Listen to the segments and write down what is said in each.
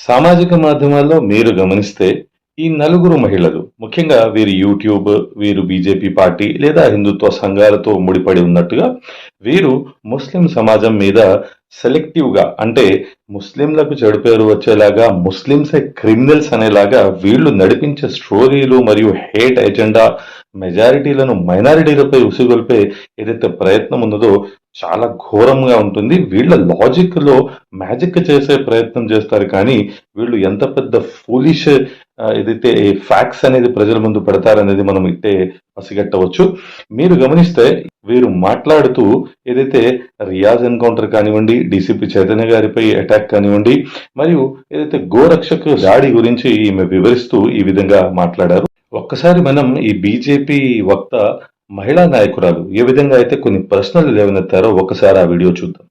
సామాజిక మాధ్యమాల్లో మీరు గమనిస్తే ఈ నలుగురు మహిళలు ముఖ్యంగా వీరు యూట్యూబ్ వీరు బీజేపీ పార్టీ లేదా హిందుత్వ సంఘాలతో ముడిపడి ఉన్నట్టుగా వీరు ముస్లిం సమాజం మీద సెలెక్టివ్గా అంటే ముస్లింలకు చెడు పేరు వచ్చేలాగా ముస్లింసే క్రిమినల్స్ అనేలాగా వీళ్ళు నడిపించే స్టోరీలు మరియు హేట్ ఎజెండా మెజారిటీలను మైనారిటీలపై ఉసిగొల్పే ఏదైతే ప్రయత్నం ఉన్నదో చాలా ఘోరంగా ఉంటుంది. వీళ్ళ లాజిక్లో మ్యాజిక్ చేసే ప్రయత్నం చేస్తారు కానీ వీళ్ళు ఎంత పెద్ద ఫూలిష్ ఏదైతే ఫ్యాక్ట్స్ అనేది ప్రజల ముందు పెడతారనేది మనం ఇట్టే పసిగట్టవచ్చు. మీరు గమనిస్తే వీరు మాట్లాడుతూ ఏదైతే రియాజ్ ఎన్కౌంటర్ కానివ్వండి డీసీపీ చైతన్య గారిపై అటాక్ కానివ్వండి మరియు ఏదైతే గోరక్షక్ దాడి గురించి ఈమె వివరిస్తూ ఈ విధంగా మాట్లాడారు. ఒక్కసారి మనం ఈ బీజేపీ వక్త మహిళా నాయకురాలు ఏ విధంగా అయితే కొన్ని ప్రశ్నలు లేవనెత్తారో ఒకసారి ఆ వీడియో చూద్దాం.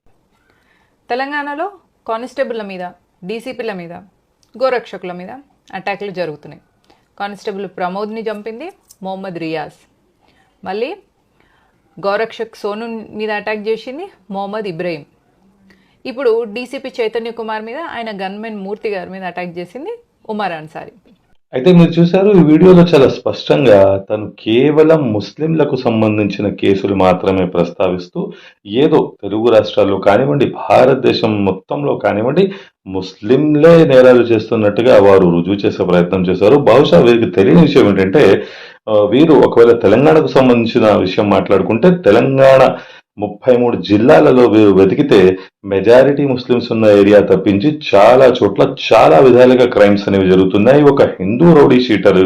తెలంగాణలో కానిస్టేబుల్ల మీద డీసీపీల మీద గోరక్షకుల మీద అటాక్లు జరుగుతున్నాయి. కానిస్టేబుల్ ప్రమోద్ని చంపింది మొహమ్మద్ రియాజ్. మళ్ళీ గౌరక్షక్ సోను మీద అటాక్ చేసింది మొహమ్మద్ ఇబ్రహీం. ఇప్పుడు డీసీపీ చైతన్య కుమార్ మీద ఆయన గన్మెన్ మూర్తి గారి మీద అటాక్ చేసింది ఉమర్ అన్సారీ. అయితే మీరు చూశారు ఈ వీడియోలో చాలా స్పష్టంగా తను కేవలం ముస్లింలకు సంబంధించిన కేసులు మాత్రమే ప్రస్తావిస్తూ ఏదో తెలుగు రాష్ట్రాల్లో కానివ్వండి భారతదేశం మొత్తంలో కానివ్వండి ముస్లింలే నేరాలు చేస్తున్నట్టుగా వారు రుజువు చేసే ప్రయత్నం చేశారు. బహుశా వీరికి తెలియని విషయం ఏంటంటే వీరు ఒకవేళ తెలంగాణకు సంబంధించిన విషయం మాట్లాడుకుంటే తెలంగాణ ముప్పై మూడు జిల్లాలలో వెతికితే మెజారిటీ ముస్లిమ్స్ ఉన్న ఏరియా తప్పించి చాలా చోట్ల చాలా విధాలుగా క్రైమ్స్ అనేవి జరుగుతున్నాయి. ఒక హిందూ రౌడీ షీటర్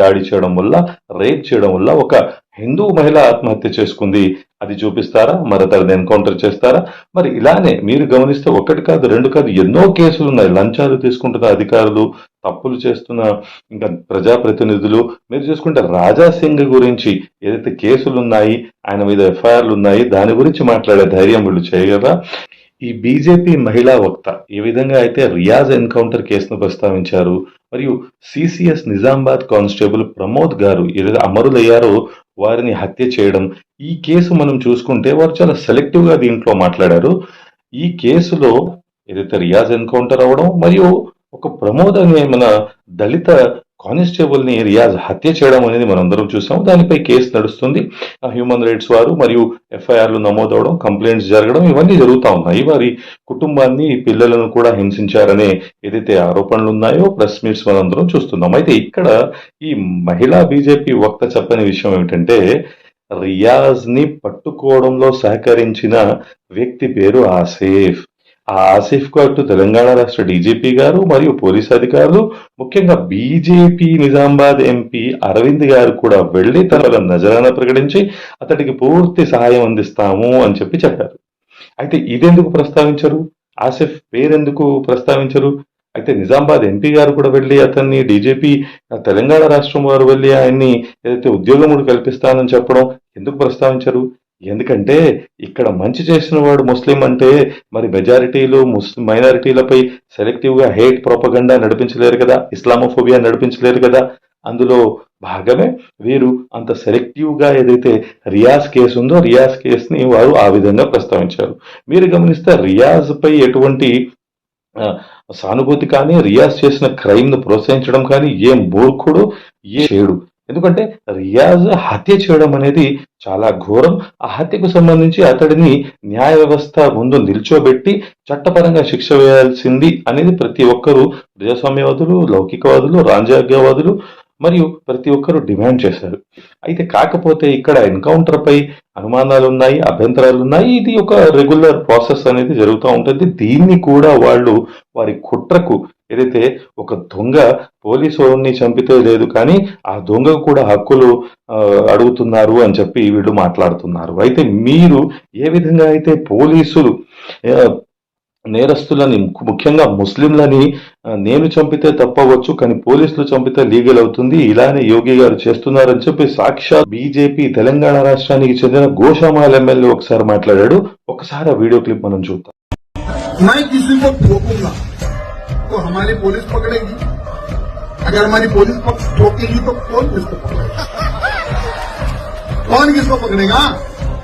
దాడి చేయడం వల్ల రేప్ చేయడం వల్ల ఒక హిందూ మహిళ ఆత్మహత్య చేసుకుంది. అది చూపిస్తారా? మరి తనని ఎన్కౌంటర్ చేస్తారా? మరి ఇలానే మీరు గమనిస్తే ఒకటి కాదు రెండు కాదు ఎన్నో కేసులు ఉన్నాయి. లంచాలు తీసుకుంటున్న అధికారులు తప్పులు చేస్తున్న ఇంకా ప్రజాప్రతినిధులు. మీరు చూసుకుంటే రాజా సింగ్ గురించి ఏదైతే కేసులు ఉన్నాయి ఆయన మీద ఎఫ్ఐఆర్లు ఉన్నాయి దాని గురించి మాట్లాడే ధైర్యం వీళ్ళు చేయగలరా? ఈ బీజేపీ మహిళా వక్త ఏ విధంగా అయితే రియాజ్ ఎన్కౌంటర్ కేసును ప్రస్తావించారు. మరియు సిసిఎస్ నిజామాబాద్ కానిస్టేబుల్ ప్రమోద్ గారు ఏదైతే అమరులయ్యారో. వారిని హత్య చేయడం. ఈ కేసు మనం చూసుకుంటే వారు చాలా సెలెక్టివ్గా దీంట్లో మాట్లాడారు. ఈ కేసులో ఏదైతే రియాజ్ ఎన్కౌంటర్ అవ్వడం మరియు ఒక ప్రమోద్ అనే మన దళిత కానిస్టేబుల్ని రియాజ్ హత్య చేయడం అనేది మనందరం చూసాం. దానిపై కేసు నడుస్తుంది. ఆ హ్యూమన్ రైట్స్ వారు మరియు ఎఫ్ఐఆర్లు నమోదవడం కంప్లైంట్స్ జరగడం ఇవన్నీ జరుగుతూ ఉన్నాయి. వారి కుటుంబాన్ని పిల్లలను కూడా హింసించారనే ఏదైతే ఆరోపణలు ఉన్నాయో ప్రెస్ మీట్స్ మనందరం చూస్తున్నాం. అయితే ఇక్కడ ఈ మహిళా బీజేపీ వక్త చెప్పని విషయం ఏమిటంటే రియాజ్ని పట్టుకోవడంలో సహకరించిన వ్యక్తి పేరు ఆసేఫ్. ఆసిఫ్కు ఆసిఫ్ అటు తెలంగాణ రాష్ట్ర డీజీపీ గారు మరియు పోలీస్ అధికారులు ముఖ్యంగా బీజేపీ నిజామాబాద్ ఎంపీ అరవింద్ గారు కూడా వెళ్ళి తన నజరాన ప్రకటించి అతడికి పూర్తి సహాయం అందిస్తాము అని చెప్పి చెప్పారు. అయితే ఇదెందుకు ప్రస్తావించరు? ఆసిఫ్ పేరెందుకు ప్రస్తావించరు? అయితే నిజామాబాద్ ఎంపీ గారు కూడా వెళ్ళి అతన్ని డీజీపీ తెలంగాణ రాష్ట్రం వారు వెళ్ళి ఆయన్ని ఏదైతే ఉద్యోగముడు కల్పిస్తానని చెప్పడం ఎందుకు ప్రస్తావించరు? ఎందుకంటే ఇక్కడ మంచి చేసిన వాడు ముస్లిం అంటే మరి మెజారిటీలు ముస్లిం మైనారిటీలపై సెలెక్టివ్గా హేట్ ప్రోపగండా నడిపించలేరు కదా ఇస్లామోఫోబియా నడిపించలేరు కదా. అందులో భాగమే వీరు అంత సెలెక్టివ్గా ఏదైతే రియాజ్ కేసు ఉందో రియాజ్ కేసుని వారు ఆ విధంగా ప్రస్తావించారు. మీరు గమనిస్తే రియాజ్పై ఎటువంటి సానుభూతి కానీ రియాజ్ చేసిన క్రైమ్ను ప్రోత్సహించడం కానీ ఏ మూర్ఖుడు ఏ చేడు ఎందుకంటే రియాజ్ హత్య చేయడం అనేది చాలా ఘోరం. ఆ హత్యకు సంబంధించి అతడిని న్యాయ వ్యవస్థ ముందు నిల్చోబెట్టి చట్టపరంగా శిక్ష వేయాల్సింది అనేది ప్రతి ఒక్కరూ ప్రజాస్వామ్యవాదులు లౌకికవాదులు రాజ్యాంగవాదులు మరియు ప్రతి ఒక్కరూ డిమాండ్ చేశారు. అయితే కాకపోతే ఇక్కడ ఎన్కౌంటర్ పై అనుమానాలు ఉన్నాయి అభ్యంతరాలు ఉన్నాయి ఇది ఒక రెగ్యులర్ ప్రాసెస్ అనేది జరుగుతూ ఉంటుంది. దీన్ని కూడా వాళ్ళు వారి కుట్రకు ఏదైతే ఒక దొంగ పోలీసు చంపితే లేదు కానీ ఆ దొంగకు కూడా హక్కులు అడుగుతున్నారు అని చెప్పి వీళ్ళు మాట్లాడుతున్నారు. అయితే మీరు ఏ విధంగా అయితే పోలీసులు నేరస్తులని ముఖ్యంగా ముస్లింలని నేను చంపితే తప్పవచ్చు కానీ పోలీసులు చంపితే లీగల్ అవుతుంది ఇలానే యోగి గారు చేస్తున్నారని చెప్పి సాక్షాత్ బీజేపీ తెలంగాణ రాష్ట్రానికి చెందిన గోషామాల ఎమ్మెల్యే ఒకసారి మాట్లాడాడు. ఒకసారి ఆ వీడియో క్లిప్ మనం చూద్దాం. तो हमारी पुलिस पकड़ेगी। अगर हमारी पुलिस ठोकेगी तो कौन किसको पकड़ेगा? कौन किसको पकड़ेगा?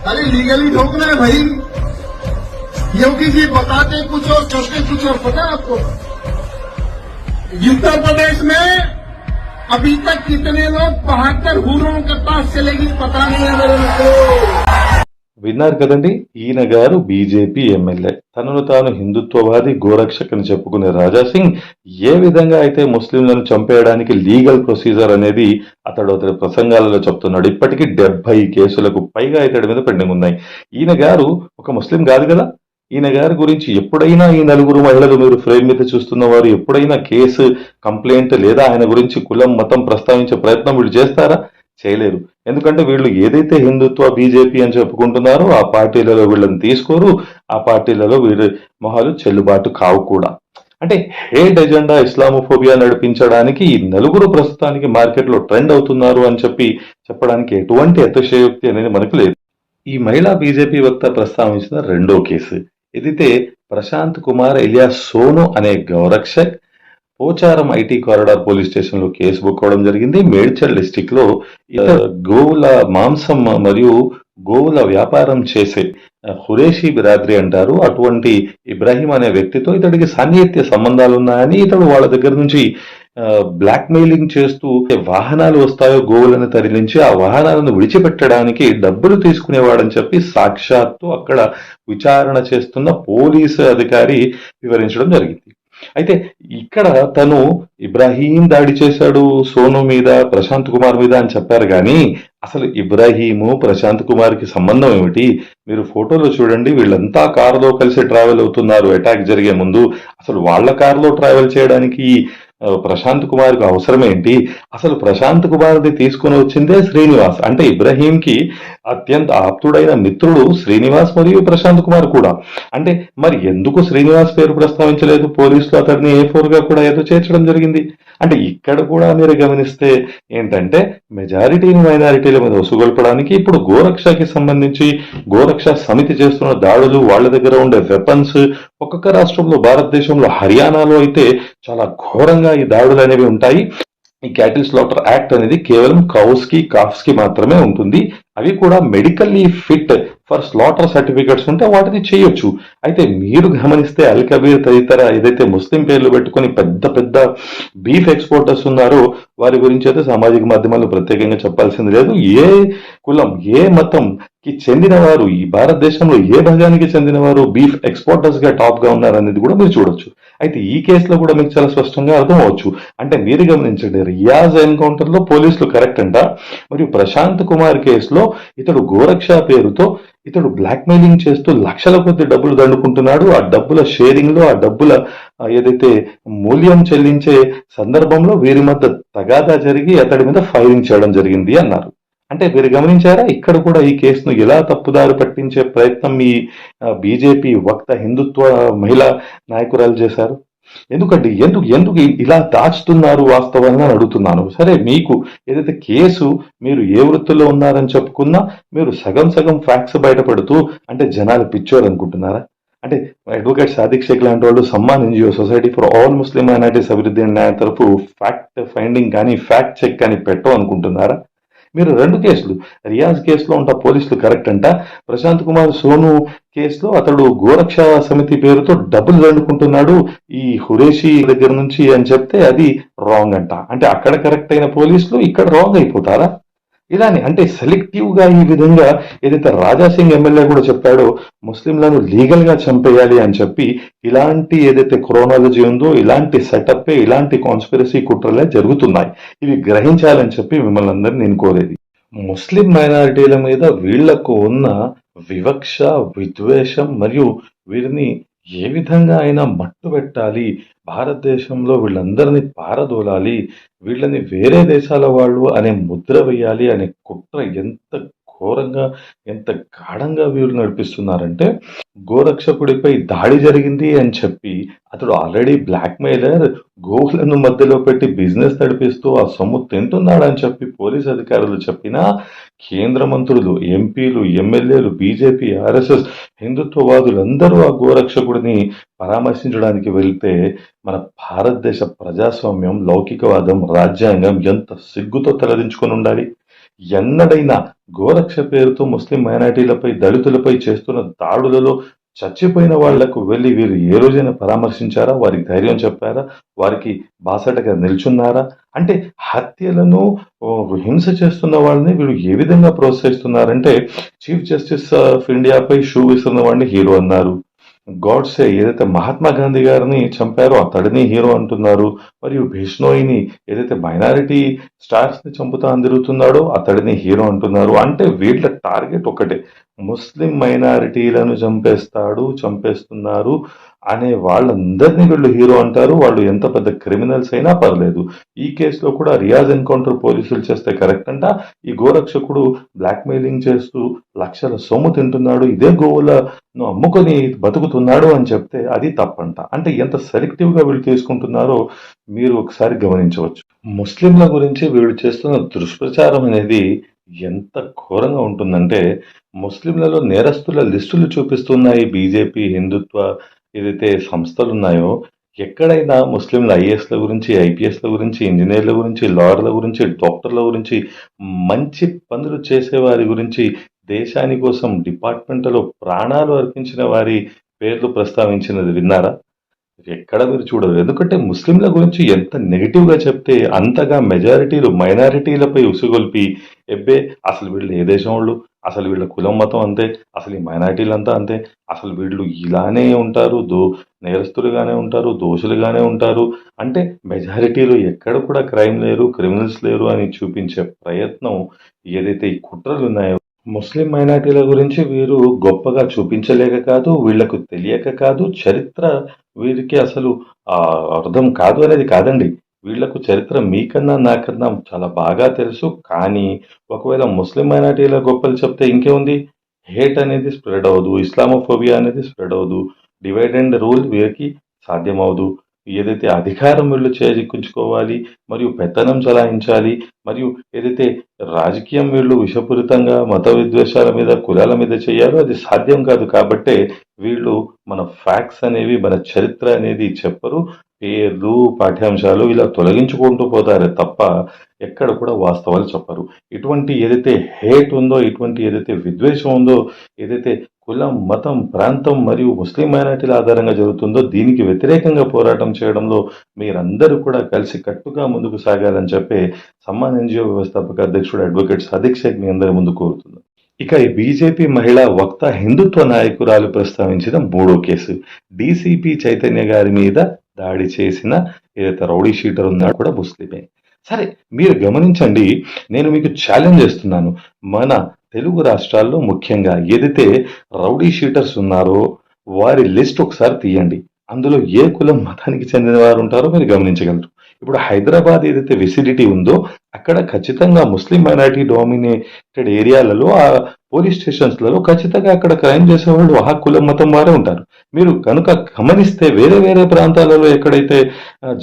अरे लीगली ठोकना है भाई। योगी जी बताते कुछ और, करते कुछ और, पता है आपको? उत्तर प्रदेश में अभी तक कितने लोग बहत्तर हूरों के पास चले गए पता नहीं है मेरे मित्रों। విన్నారు కదండి? ఈయన గారు బీజేపీ ఎమ్మెల్యే. తనను తాను హిందుత్వవాది గోరక్షక్ అని చెప్పుకునే రాజా సింగ్ ఏ విధంగా అయితే ముస్లింలను చంపేయడానికి లీగల్ ప్రొసీజర్ అనేది అతడు అతడి ప్రసంగాలలో చెప్తున్నాడు. ఇప్పటికీ డెబ్బై కేసులకు పైగా ఇతడి మీద పెండింగ్ ఉన్నాయి. ఈయన గారు ఒక ముస్లిం కాదు కదా? ఈయన గారి గురించి ఎప్పుడైనా ఈ నలుగురు మహిళలు మీరు ఫ్రేమ్ మీద చూస్తున్న వారు ఎప్పుడైనా కేసు కంప్లైంట్ లేదా ఆయన గురించి కులం మతం ప్రస్తావించే ప్రయత్నం వీళ్ళు చేస్తారా? చేయలేరు ఎందుకంటే వీళ్ళు ఏదైతే హిందుత్వ బీజేపీ అని చెప్పుకుంటున్నారో ఆ పార్టీలలో వీళ్ళని తీసుకోరు. ఆ పార్టీలలో వీరి మొహాలు చెల్లుబాటు కావు కూడా. అంటే హేట్ ఎజెండా ఇస్లామోఫోబియా నడిపించడానికి ఈ నలుగురు ప్రస్తుతానికి మార్కెట్లో ట్రెండ్ అవుతున్నారు అని చెప్పి చెప్పడానికి ఎటువంటి అతిశయోక్తి అనేది మనకు లేదు. ఈ మహిళా బీజేపీ వక్త ప్రస్తావించిన రెండో కేసు. ఇదితే ప్రశాంత్ కుమార్ ఇలియా సోను అనే గౌరక్షక్ పోచారం ఐటీ కారిడార్ పోలీస్ స్టేషన్లో కేసు బుక్ అవడం జరిగింది. మేడ్చల్ డిస్టిక్లో గోవుల మాంసం మరియు గోవుల వ్యాపారం చేసే ఆ, హురేషి బిరాద్రి అంటారు. అటువంటి ఇబ్రాహీం అనే వ్యక్తితో ఇతడికి సాన్నిహిత్య సంబంధాలు ఉన్నాయని ఇతడు వాళ్ళ దగ్గర నుంచి బ్లాక్ మెయిలింగ్ చేస్తూ వాహనాలు వస్తాయో గోవులను తరలించి ఆ వాహనాలను విడిచిపెట్టడానికి డబ్బులు తీసుకునేవాడని చెప్పి సాక్షాత్తు అక్కడ విచారణ చేస్తున్న పోలీసు అధికారి వివరించడం జరిగింది. అయితే ఇక్కడ తను ఇబ్రాహీం దాడి చేశాడు సోను మీద ప్రశాంత్ కుమార్ మీద అని చెప్పారు కానీ అసలు ఇబ్రాహీము ప్రశాంత్ కుమార్కి సంబంధం ఏమిటి? మీరు ఫోటోలో చూడండి వీళ్ళంతా కారులో కలిసి ట్రావెల్ అవుతున్నారు అటాక్ జరిగే ముందు. అసలు వాళ్ళ కారులో ట్రావెల్ చేయడానికి ప్రశాంత్ కుమార్కు అవసరం ఏంటి అసలు ప్రశాంత్ కుమార్ తీసుకుని తీసుకొని వచ్చిందే శ్రీనివాస్. అంటే ఇబ్రహీం కి అత్యంత ఆప్తుడైన మిత్రుడు శ్రీనివాస్ మరియు ప్రశాంత్ కుమార్ కూడా. అంటే మరి ఎందుకు శ్రీనివాస్ పేరు ప్రస్తావించలేదు? పోలీసులు అతడిని ఏ ఫోర్గా కూడా ఏదో చేర్చడం జరిగింది. అంటే ఇక్కడ కూడా మీరు గమనిస్తే ఏంటంటే మెజారిటీని మైనారిటీల మీద ఉసుగొల్పడానికి ఇప్పుడు గోరక్షకి సంబంధించి గోరక్ష సమితి చేస్తున్న దాడులు వాళ్ళ దగ్గర ఉండే వెపన్స్ ఒక్కొక్క రాష్ట్రంలో భారతదేశంలో హర్యానాలో అయితే చాలా ఘోరంగా ఈ దాడులు అనేవి ఉంటాయి. ఈ క్యాటిల్ స్లాటర్ యాక్ట్ అనేది కేవలం కౌస్కి కాఫ్స్కి మాత్రమే ఉంటుంది. అవి కూడా medically fit for slaughter certificates ఉంటే వాటిని చేయొచ్చు. అయితే మీరు గమనిస్తే అల్ కబీర్ తదితర ఏదైతే ముస్లిం పేర్లు పెట్టుకొని పెద్ద పెద్ద బీఫ్ ఎక్స్పోర్టర్స్ ఉన్నారో వారి గురించి అయితే సామాజిక మాధ్యమాల్లో ప్రత్యేకంగా చెప్పాల్సింది లేదు. ఏ కులం ఏ మతం కి చెందినవారు ఈ భారతదేశంలో ఏ భాగానికి చెందినవారు బీఫ్ ఎక్స్పోర్టర్స్గా టాప్గా ఉన్నారనేది కూడా మీరు చూడొచ్చు. అయితే ఈ కేసులో కూడా మీకు చాలా స్పష్టంగా అర్థం అవచ్చు అంటే మీరు గమనించండి రియాజ్ ఎన్కౌంటర్లో పోలీసులు కరెక్ట్ అంట. మరియు ప్రశాంత్ కుమార్ కేసులో ఇతడు గోరక్ష పేరుతో ఇతడు బ్లాక్మెయిలింగ్ చేస్తూ లక్షల కొద్ది డబ్బులు దండుకుంటున్నాడు. ఆ డబ్బుల షేరింగ్లో ఆ డబ్బుల ఏదైతే మూల్యం చెల్లించే సందర్భంలో వీరి మధ్య తగాదా జరిగి అతడి మీద ఫైరింగ్ చేయడం జరిగింది అన్నారు. అంటే మీరు గమనించారా? ఇక్కడ కూడా ఈ కేసును ఎలా తప్పుదారి పట్టించే ప్రయత్నం ఈ బీజేపీ వక్త హిందుత్వ మహిళా నాయకురాలు చేశారు? ఎందుకంటే ఎందుకు ఎందుకు ఇలా దాచుతున్నారు వాస్తవంగా అడుగుతున్నాను. సరే మీకు ఏదైతే కేసు మీరు ఏ వృత్తిలో ఉన్నారని చెప్పుకున్నా మీరు సగం సగం ఫ్యాక్ట్స్ బయటపడుతూ అంటే జనాలు పిచ్చోరు అనుకుంటున్నారా అంటే అడ్వకేట్ సాదిక్ షేక్ లాంటి వాళ్ళు Samman NGO society for all Muslim minorities అభివృద్ధి అండ్ న్యాయ తరఫు ఫ్యాక్ట్ ఫైండింగ్ కానీ ఫ్యాక్ట్ చెక్ కానీ పెట్టవు అనుకుంటున్నారా? మీరు రెండు కేసులు. రియాజ్ కేసులో ఉంటా పోలీసులు కరెక్ట్ అంట. ప్రశాంత్ కుమార్ సోను కేసులో అతడు గోరక్ష సమితి పేరుతో డబ్బులు దండుకుంటున్నాడు. ఈ హురేషి దగ్గర నుంచి అని చెప్తే అది రాంగ్ అంట. అంటే అక్కడ కరెక్ట్ అయిన పోలీసులు ఇక్కడ రాంగ్ అయిపోతారా? ఇలానే అంటే సెలెక్టివ్గా ఈ విధంగా ఏదైతే రాజా సింగ్ ఎమ్మెల్యే కూడా చెప్పాడో ముస్లింలను లీగల్గా చంపేయాలి అని చెప్పి ఇలాంటి ఏదైతే క్రోనాలజీ ఉందో ఇలాంటి సెటప్ ఇలాంటి కాన్స్పిరసీ కుట్రలే జరుగుతున్నాయి. ఇవి గ్రహించాలని చెప్పి మిమ్మల్ని అందరినీ నేను కోరేది. ముస్లిం మైనారిటీల మీద వీళ్ళకు ఉన్న వివక్ష విద్వేషం మరియు వీరిని ఏ విధంగా అయినా మట్టు పెట్టాలి భారతదేశంలో వీళ్ళందరినీ పారదోలాలి వీళ్ళని వేరే దేశాల వాళ్ళు అనే ముద్ర వేయాలి అనే కుట్ర ఎంత ఘోరంగా ఎంత గాఢంగా వీరు నడిపిస్తున్నారంటే గోరక్షకుడిపై దాడి జరిగింది అని చెప్పి అతడు ఆల్రెడీ బ్లాక్ మెయిలర్ గోవులను మధ్యలో పెట్టి బిజినెస్ నడిపిస్తూ ఆ సొమ్ము తింటున్నాడని చెప్పి పోలీస్ అధికారులు చెప్పినా కేంద్ర మంత్రులు ఎంపీలు ఎమ్మెల్యేలు బీజేపీ ఆర్ఎస్ఎస్ హిందుత్వవాదులందరూ ఆ గోరక్షకుడిని పరామర్శించడానికి వెళ్తే మన భారతదేశ ప్రజాస్వామ్యం లౌకికవాదం రాజ్యాంగం ఎంత సిగ్గుతో తలదించుకొని ఉండాలి? ఎన్నడైనా గోరక్ష పేరుతో ముస్లిం మైనారిటీలపై దళితులపై చేస్తున్న దాడులలో చచ్చిపోయిన వాళ్ళకు వెళ్ళి వీరు ఏ రోజైనా పరామర్శించారా? వారికి ధైర్యం చెప్పారా? వారికి బాసటగా నిల్చున్నారా? అంటే హత్యలను హింస చేస్తున్న వాళ్ళని వీళ్ళు ఏ విధంగా ప్రోత్సహిస్తున్నారంటే చీఫ్ జస్టిస్ ఆఫ్ ఇండియాపై షూ విసురున్న వాడిని హీరో అన్నారు. గాడ్సే ఏదైతే మహాత్మా గాంధీ గారిని చంపారో అతడిని హీరో అంటున్నారు మరియు బిష్ణోయిని ఏదైతే మైనారిటీ స్టార్స్ని చంపుతా అందిరుతున్నాడో తిరుగుతున్నాడో అతడిని హీరో అంటున్నారు. అంటే వీళ్ళ టార్గెట్ ఒకటే. ముస్లిం మైనారిటీలను చంపేస్తాడు చంపేస్తున్నారు. అనే వాళ్ళందరినీ వీళ్ళు హీరో అంటారు. వాళ్ళు ఎంత పెద్ద క్రిమినల్స్ అయినా పర్లేదు. ఈ కేసులో కూడా రియాజ్ ఎన్కౌంటర్ పోలీసులు చేస్తే కరెక్ట్ అంట. ఈ గోరక్షకుడు బ్లాక్మెయిలింగ్ చేస్తూ లక్షల సొమ్ము తింటున్నాడు. ఇదే గోవులను అమ్ముకొని బతుకుతున్నాడు అని చెప్తే అది తప్పంట. అంటే ఎంత సెలెక్టివ్గా వీళ్ళు తీసుకుంటున్నారో మీరు ఒకసారి గమనించవచ్చు. ముస్లింల గురించి వీళ్ళు చేస్తున్న దుష్ప్రచారం అనేది ఎంత ఘోరంగా ఉంటుందంటే ముస్లింలలో నేరస్తుల లిస్టులు చూపిస్తున్నాయి. బీజేపీ హిందుత్వ ఏదైతే సంస్థలు ఉన్నాయో ఎక్కడైనా ముస్లింల ఐఏఎస్ల గురించి ఐపీఎస్ల గురించి ఇంజనీర్ల గురించి లాయర్ల గురించి డాక్టర్ల గురించి మంచి పనులు చేసేవారి గురించి దేశాని కోసం డిపార్ట్మెంట్లో ప్రాణాలు అర్పించిన వారి పేర్లు ప్రస్తావించినది విన్నారా? ఎక్కడ మీరు చూడరు ఎందుకంటే ముస్లింల గురించి ఎంత నెగిటివ్గా చెప్తే అంతగా మెజారిటీలు మైనారిటీలపై ఉసుగొల్పి ఎబ్బే అసలు వీళ్ళు ఏ దేశం వాళ్ళు? అసలు వీళ్ళ కులం మతం అంతే అసలు ఈ మైనారిటీలంతా అంతే. అసలు వీళ్ళు ఇలానే ఉంటారు దో నేరస్తులుగానే ఉంటారు దోషులుగానే ఉంటారు. అంటే మెజారిటీలు ఎక్కడ కూడా క్రైమ్ లేరు క్రిమినల్స్ లేరు అని చూపించే ప్రయత్నం ఏదైతే ఈ కుట్రలు ఉన్నాయో ముస్లిం మైనారిటీల గురించి వీరు గొప్పగా చూపించలేక కాదు వీళ్ళకు తెలియక కాదు చరిత్ర వీరికి అసలు ఆ అర్థం కాదు అనేది కాదండి. వీళ్ళకు చరిత్ర మీకన్నా నాకన్నా చాలా బాగా తెలుసు. కానీ ఒకవేళ ముస్లిం మైనారిటీల గొప్పలు చెప్తే ఇంకేముంది? హేట్ అనేది స్ప్రెడ్ అవ్వదు. ఇస్లామోఫోబియా అనేది స్ప్రెడ్ అవ్వదు. డివైడ్ అండ్ రూల్ వీరికి సాధ్యమవదు ఏదైతే అధికారం వీళ్ళు చేజిక్కుంచుకోవాలి మరియు పెత్తనం చలాయించాలి మరియు ఏదైతే రాజకీయం వీళ్ళు విషపూరితంగా మత విద్వేషాల మీద కులాల మీద చేయాలో అది సాధ్యం కాదు. కాబట్టే వీళ్ళు మన ఫ్యాక్ట్స్ అనేవి మన చరిత్ర అనేది చెప్పరు పేర్లు పాఠ్యాంశాలు ఇలా తొలగించుకుంటూ పోతారే తప్ప ఎక్కడ కూడా వాస్తవాలు చెప్పరు. ఇటువంటి ఏదైతే హేట్ ఉందో ఇటువంటి ఏదైతే విద్వేషం ఉందో ఏదైతే కులం మతం ప్రాంతం మరియు ముస్లిం మైనార్టీల ఆధారంగా జరుగుతుందో దీనికి వ్యతిరేకంగా పోరాటం చేయడంలో మీరందరూ కూడా కలిసి కట్టుగా ముందుకు సాగాలని చెప్పి సమ్మాన్ ఎన్జిఓ వ్యవస్థాపక అధ్యక్షుడు అడ్వకేట్ సాదిక్ షేక్ మీ అందరి ముందు కోరుతున్నాను ఇక ఈ బీజేపీ మహిళా వక్త హిందుత్వ నాయకురాలు ప్రస్తావించిన మూడో కేసు. డీసీపీ చైతన్య గారి మీద దాడి చేసిన ఏదైతే రౌడీ షీటర్ ఉన్నాడో కూడా ముస్లిమే. సరే మీరు గమనించండి నేను మీకు ఛాలెంజ్ చేస్తున్నాను. మన తెలుగు రాష్ట్రాల్లో ముఖ్యంగా ఏదైతే రౌడీ షీటర్స్ ఉన్నారో వారి లిస్ట్ ఒకసారి తీయండి. అందులో ఏ కులం మతానికి చెందిన వారు ఉంటారో మీరు గమనించగలరు. ఇప్పుడు హైదరాబాద్ ఏదైతే విసిడిటీ ఉందో అక్కడ ఖచ్చితంగా ముస్లిం మైనారిటీ డామినేటెడ్ ఏరియాలలో ఆ పోలీస్ స్టేషన్స్లలో ఖచ్చితంగా అక్కడ క్రైమ్ చేసేవాళ్ళు ఆ కులం మతం వారే ఉంటారు. మీరు కనుక గమనిస్తే వేరే వేరే ప్రాంతాలలో ఎక్కడైతే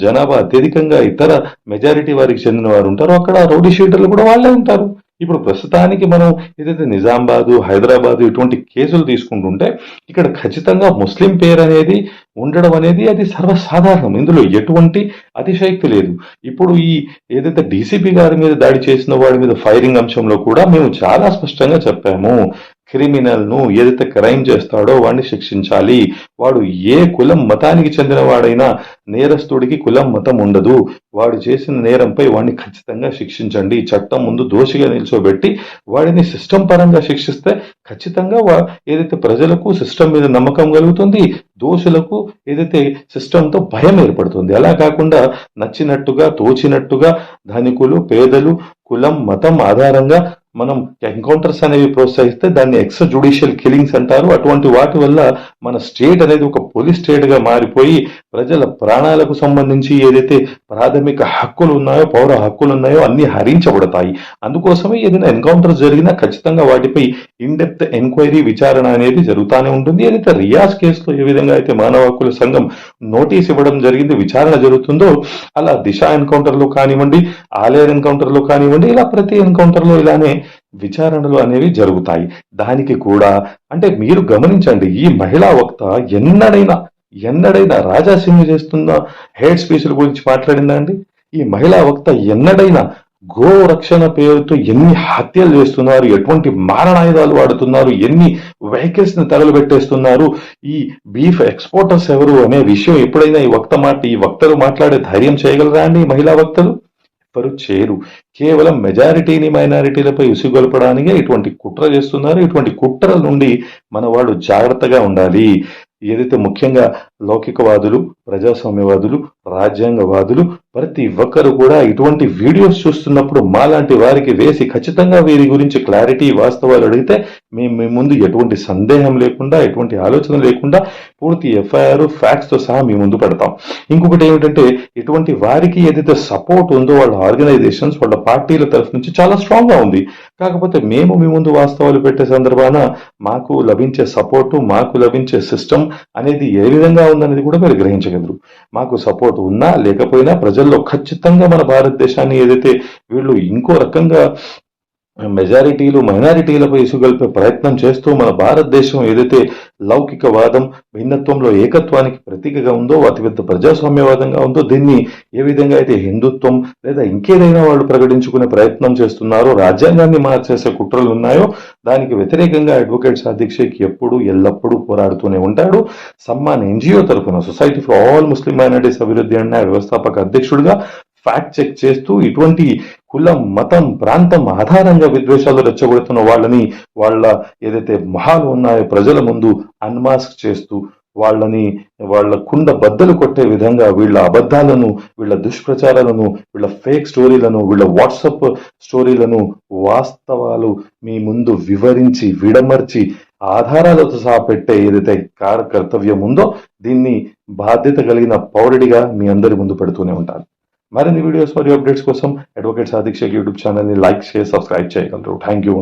జనాభా అత్యధికంగా ఇతర మెజారిటీ వారికి చెందిన వారు ఉంటారో అక్కడ రౌడీ షీటర్లు కూడా వాళ్ళే ఉంటారు. ఇప్పుడు ప్రస్తుతానికి మనం ఏదైతే నిజామాబాదు హైదరాబాదు ఇటువంటి కేసులు తీసుకుంటుంటే ఇక్కడ ఖచ్చితంగా ముస్లిం పేరు అనేది ఉండడం అనేది అది సర్వసాధారణం. ఇందులో ఎటువంటి అతిశయక్తి లేదు. ఇప్పుడు ఈ ఏదైతే డీసీపీ గారి మీద దాడి చేసిన వాడి మీద ఫైరింగ్ అంశంలో కూడా మేము చాలా స్పష్టంగా చెప్పాము. క్రిమినల్ను ఏదైతే క్రైమ్ చేస్తాడో వాడిని శిక్షించాలి. వాడు ఏ కులం మతానికి చెందిన వాడైనా నేరస్తుడికి కులం మతం ఉండదు. వాడు చేసిన నేరంపై వాడిని ఖచ్చితంగా శిక్షించండి. చట్టం ముందు దోషిగా నిల్చోబెట్టి వాడిని సిస్టమ్ పరంగా శిక్షిస్తే ఖచ్చితంగా వా- ఏదైతే ప్రజలకు సిస్టమ్ మీద నమ్మకం కలుగుతుంది దోషులకు ఏదైతే సిస్టంతో భయం ఏర్పడుతుంది. అలా కాకుండా నచ్చినట్టుగా తోచినట్టుగా ధనికులు పేదలు కులం మతం ఆధారంగా మనం ఎన్కౌంటర్స్ అనేవి ప్రోత్సహిస్తే దాన్ని ఎక్స్ జుడిషియల్ కిల్లింగ్స్ అంటారు. అటువంటి వాటి వల్ల మన స్టేట్ అనేది ఒక పోలీస్ స్టేట్గా మారిపోయి ప్రజల ప్రాణాలకు సంబంధించి ఏదైతే ప్రాథమిక హక్కులు ఉన్నాయో పౌర హక్కులు ఉన్నాయో అన్ని హరించబడతాయి. అందుకోసమే ఏదైనా ఎన్కౌంటర్ జరిగినా ఖచ్చితంగా వాటిపై ఇన్డెప్త్ ఎంక్వైరీ విచారణ అనేది జరుగుతూనే ఉంటుంది. ఏదైతే రియాజ్ కేసులో ఏ విధంగా అయితే మానవ హక్కుల సంఘం నోటీస్ ఇవ్వడం జరిగింది విచారణ జరుగుతుందో అలా దిశ ఎన్కౌంటర్లో కానివ్వండి ఆలయ ఎన్కౌంటర్లో కానివ్వండి ఇలా ప్రతి ఎన్కౌంటర్లో ఇలానే విచారణలు అనేవి జరుగుతాయి. దానికి కూడా అంటే మీరు గమనించండి ఈ మహిళా వక్త ఎన్నడైనా ఎన్నడైనా రాజా చేస్తున్న హెడ్ స్పీచ్ల గురించి మాట్లాడిందా అండి? ఈ మహిళా వక్త ఎన్నడైనా గో రక్షణ పేరుతో ఎన్ని హత్యలు చేస్తున్నారు ఎటువంటి మారణాయుధాలు వాడుతున్నారు ఎన్ని వెహికల్స్ని తగలబెట్టేస్తున్నారు ఈ బీఫ్ ఎక్స్పోర్టర్స్ ఎవరు అనే విషయం ఎప్పుడైనా ఈ వక్త మాట ఈ వక్తలు మాట్లాడే ధైర్యం చేయగలరా అండి ఈ మహిళా వక్తలు? చేరు. కేవలం మెజారిటీని మైనారిటీలపై ఉసిగొల్పడానికే ఇటువంటి కుట్ర చేస్తున్నారు. ఇటువంటి కుట్రల నుండి మన వాళ్ళు జాగ్రత్తగా ఉండాలి. ఏదైతే ముఖ్యంగా లౌకికవాదులు ప్రజాస్వామ్యవాదులు రాజ్యాంగవాదులు ప్రతి ఒక్కరు కూడా ఇటువంటి వీడియోస్ చూస్తున్నప్పుడు మాలాంటి వారికి వేసి ఖచ్చితంగా వీరి గురించి క్లారిటీ వాస్తవాలు అడిగితే మేము మీ ముందు ఎటువంటి సందేహం లేకుండా ఎటువంటి ఆలోచన లేకుండా పూర్తి ఎఫ్ఐఆర్ ఫ్యాక్ట్స్తో సహా మీ ముందు పెడతాం. ఇంకొకటి ఏమిటంటే ఇటువంటి వారికి ఏదైతే సపోర్ట్ ఉందో వాళ్ళ ఆర్గనైజేషన్స్ వాళ్ళ పార్టీల తరఫు నుంచి చాలా స్ట్రాంగ్గా ఉంది. కాకపోతే మేము మీ ముందు వాస్తవాలు పెట్టే సందర్భాన మాకు లభించే సపోర్టు మాకు లభించే సిస్టమ్ అనేది ఏ విధంగా ఉందనేది కూడా మీరు గ్రహించగలరు. మాకు సపోర్ట్ ఉన్నా లేకపోయినా ప్రజల్లో ఖచ్చితంగా మన భారతదేశాన్ని ఏదైతే వీళ్ళు ఇంకో రకంగా మెజారిటీలు మైనారిటీలపై ఇసుగల్పే ప్రయత్నం చేస్తూ మన భారతదేశం ఏదైతే లౌకికవాదం భిన్నత్వంలో ఏకత్వానికి ప్రతీకగా ఉందో అతిపెద్ద ప్రజాస్వామ్యవాదంగా ఉందో దీన్ని ఏ విధంగా అయితే హిందుత్వం లేదా ఇంకేదైనా వాళ్ళు ప్రకటించుకునే ప్రయత్నం చేస్తున్నారో రాజ్యాంగాన్ని మార్చేసే కుట్రలు ఉన్నాయో దానికి వ్యతిరేకంగా అడ్వకేట్ సాదిక్ ఎప్పుడు ఎల్లప్పుడూ పోరాడుతూనే ఉంటాడు. సమ్మాన్ ఎన్జిఓ తరఫున society for all Muslim minorities అభివృద్ధి అన్న వ్యవస్థాపక అధ్యక్షుడిగా ఫ్యాక్ట్ చెక్ చేస్తూ ఇటువంటి కులం మతం ప్రాంతం ఆధారంగా విద్వేషాలు రెచ్చగొడుతున్న వాళ్ళని వాళ్ళ ఏదైతే మొహాలు ఉన్నాయో ప్రజల ముందు అన్మాస్క్ చేస్తూ వాళ్ళని వాళ్ళ కుండ బద్దలు కొట్టే విధంగా వీళ్ళ అబద్ధాలను వీళ్ళ దుష్ప్రచారాలను వీళ్ళ ఫేక్ స్టోరీలను వీళ్ళ వాట్సప్ స్టోరీలను వాస్తవాలు మీ ముందు వివరించి విడమర్చి ఆధారాలతో సహా పెట్టే ఏదైతే కార కర్తవ్యం ఉందో దీన్ని బాధ్యత కలిగిన పౌరుడిగా మీ అందరి ముందు పెడుతూనే ఉంటాను. మరిన్ని వీడియోస్ మరియు అప్డేట్స్ కోసం అడ్వకేట్ సాదిక్ షేక్ యూట్యూబ్ ఛానల్ని లైక్ షేర్ సబ్స్క్రైబ్ చేయగలరు థ్యాంక్ యూ